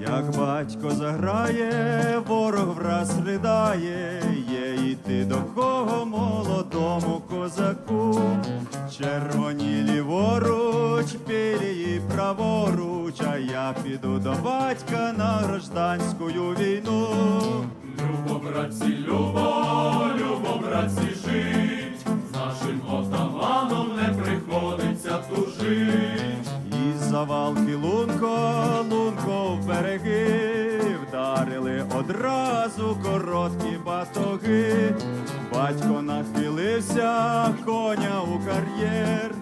Як батько заграє, ворог враз ридає, є йти до кого молодому козаку, червоні ліворуч, білі праворуч, а я піду до батька на гражданську війну. Любо, братці, любо, любо, братці, жить, з нашим отаманом не приходиться тужить. І завалки лунко, береги, вдарили одразу короткі батоги. Батько нахилився, коня у кар'єр,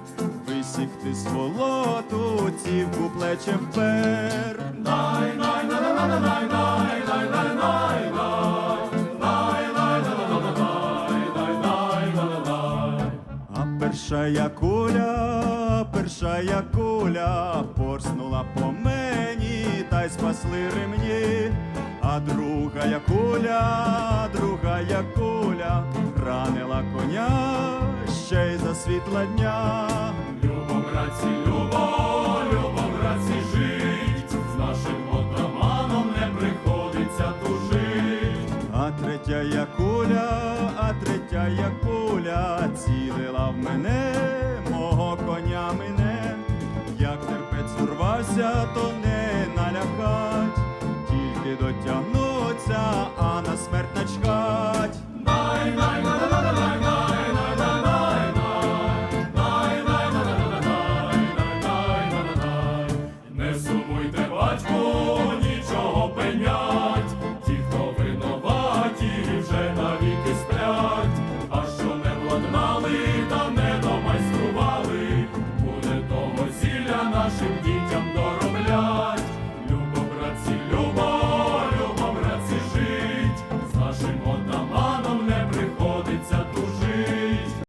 висікти з волоту, цівку плечем впер. Най, най, най, най, най, най, най, най, най, най, най, перша куля, перша куля порснула по мені, та й спасли ремні, а друга я куля, друга я куля, ранила коня ще й за світла дня. Любо, братці, любо, любо, братці, жить, з нашим отаманом не приходиться тужить. А третя я куля, а третя я куля, цілила в мене, мого коня мене, як терпець урвався, то не лякать, тільки дотягнуться, а на смерть начкать. Не сумуйте, батько, нічого пенять, ті, хто винуваті, вже навіки сплять, а що не владнали, та не домайстрували, буде того зілля нашим дітям дорога.